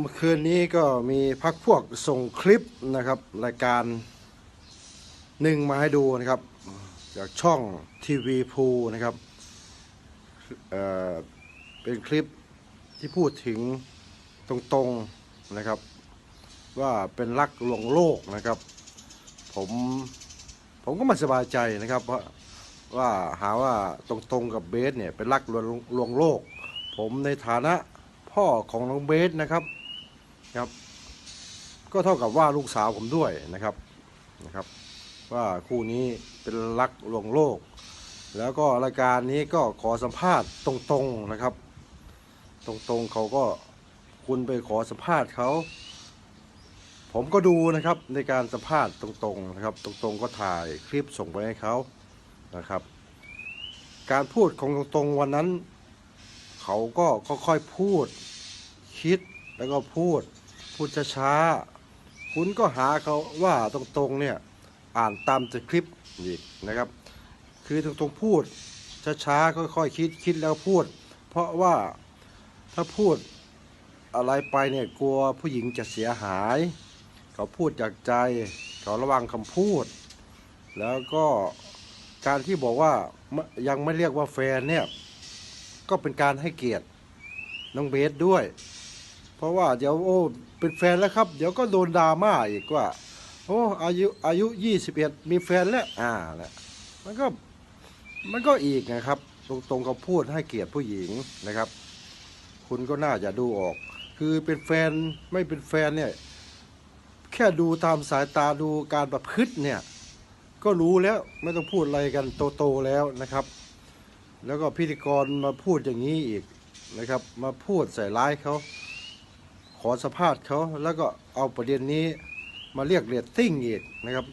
เมื่อคืนนี้ก็มีพักพวกส่งคลิปนะครับ รายการหนึ่งมาให้ดูนะครับ จากช่องทีวีพูนะครับเเป็นคลิปที่พูดถึงตรงๆนะครับ ว่าเป็นรักลวงโลกนะครับ ผมผมก็ไม่สบายใจนะครับ เพราะว่าหาว่าตรงๆกับเบสเนี่ยเป็นรักลวงลวงโลก ผมในฐานะพ่อของน้องเบสนะครับ ครับ ก็เท่ากับว่าลูกสาวผมด้วยนะครับนะครับ ว่าคู่นี้เป็นรักลวงโลก แล้วก็รายการนี้ก็ขอสัมภาษณ์ตรงๆนะครับ ตรงๆเขาก็คุณไปขอสัมภาษณ์เขาผมก็ดูนะครับในการสัมภาษณ์ตรงๆนะครับ ตรงๆก็ถ่ายคลิปส่งไปให้เขานะครับ การพูดของตรงๆวันนั้น เขาก็ค่อยๆพูดคิดแล้วก็พูด พูดช้าๆคุณก็หาเขาว่าตรงๆเนี่ยอ่านตามจากคลิปอีกนะครับ คือตรงๆพูดช้าๆค่อยๆคิดคิดแล้วพูด เพราะว่าถ้าพูดอะไรไปเนี่ยกลัวผู้หญิงจะเสียหาย เขาพูดจากใจ เขาระวังคำพูด แล้วก็การที่บอกว่ายังไม่เรียกว่าแฟนเนี่ยก็เป็นการให้เกียรติน้องเบสด้วย เพราะว่าเดี๋ยวโอ้เป็นแฟนแล้วครับ เดี๋ยวก็โดนดราม่าอีกว่า โอ้อายุอายุยี่สิบเอ็ดมีแฟนแล้วอ่าแหละมันก็มันก็อีกนะครับตรงตรงๆเขาพูดให้เกียรติผู้หญิงนะครับ คุณก็น่าจะดูออก คือเป็นแฟนไม่เป็นแฟนเนี่ยแค่ดูตามสายตาดูการประพฤติเนี่ย ก็รู้แล้วไม่ต้องพูดอะไรกันโตๆแล้วนะครับ แล้วก็พิธีกรมาพูดอย่างนี้อีกนะครับ มาพูดใส่ร้ายเขา ขอสัมภาษณ์เขาแล้วก็เอาประเด็นนี้มาเรียกเรตติ้งอีกนะครับ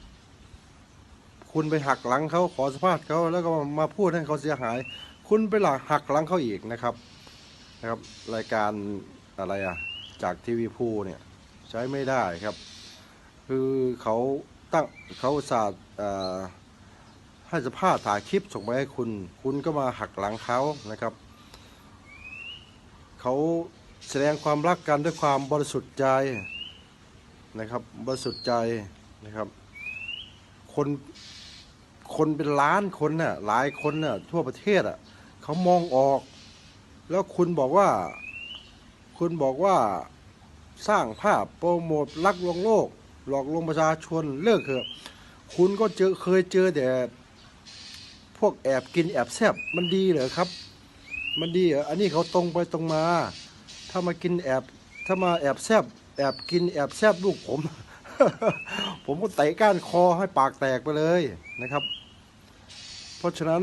คุณไปหักหลังเขาขอสัมภาษณ์เขาแล้วก็มาพูดให้เขาเสียหาย คุณไปหลักหักหลังเขาอีกนะครับนะครับ รายการอะไรอะจากทีวีพูเนี่ยใช้ไม่ได้ครับ คือเขาตั้งเขาอุตสาห์ให้สัมภาษณ์ถ่ายคลิปส่งไปให้คุณ คุณก็มาหักหลังเขานะครับเขา แสดงความรักกันด้วยความบริสุทธิ์ใจนะครับบริสุทธิ์ใจนะครับ คนคนเป็นล้านคนน่ะหลายคนน่ะทั่วประเทศอะเขามองออก แล้วคุณบอกว่า คุณบอกว่าสร้างภาพโปรโมทรักลวงโลก หลอกลวงประชาชนเลิกเถอะคุณก็เจอเคยเจอแต่พวกแอบกินแอบแซบมันดีเหรอครับ มันดีเหรออันนี้เขาตรงไปตรงมา ถ้ามากินแอบ ถ้ามาแอบแซบแอบกินแอบแซบลูกผม ผมก็เตะก้านคอให้ปากแตกไปเลยนะครับ เพราะฉะนั้น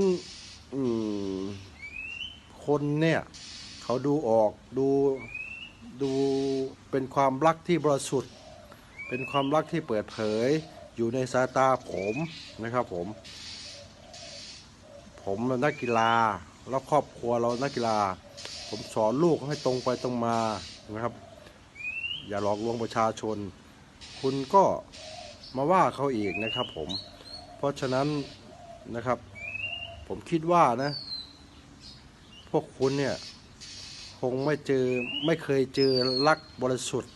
คนเนี่ย เขาดูออกดูดูเป็นความรักที่บริสุทธิ์ เป็นความรักที่เปิดเผย อยู่ในสายตาผมนะครับผม ผมนักกีฬาแล้วครอบครัวเรานักกีฬา ผมสอนลูกให้ตรงไปตรงมานะครับ อย่าหลอกลวงประชาชน คุณก็มาว่าเขาอีกนะครับผม เพราะฉะนั้นนะครับ ผมคิดว่านะ พวกคุณเนี่ยคงไม่เจอไม่เคยเจอรักบริสุทธิ์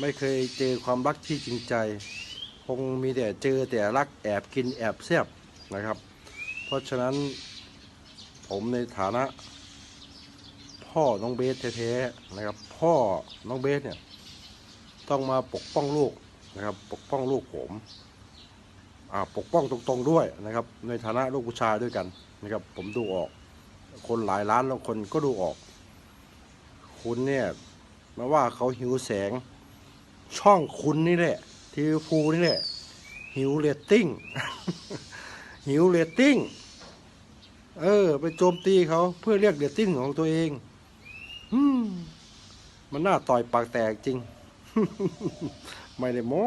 ไม่เคยเจอความรักที่จริงใจ คงมีแต่เจอแต่รักแอบกินแอบแซบนะครับ เพราะฉะนั้นผมในฐานะ พ่อน้องเบสแท้ๆนะครับ พ่อน้องเบสเนี่ย ต้องมาปกป้องลูกนะครับ ปกป้องลูกผมอ่าปกป้องตรงๆด้วยนะครับ ในฐานะลูกผู้ชายด้วยกันนะครับ ผมดูออก คนหลายล้านแล้วคนก็ดูออก คุณเนี่ยมาว่าเขาหิวแสง ช่องคุณนี่แหละทีวีพูนี่แหละหิวเรตติ้งหิวเรตติ้งเออ ไปโจมตีเขาเพื่อเรียกเรตติ้งของตัวเอง มันน่าต่อยปากแตกจริง ไม่ได้โม้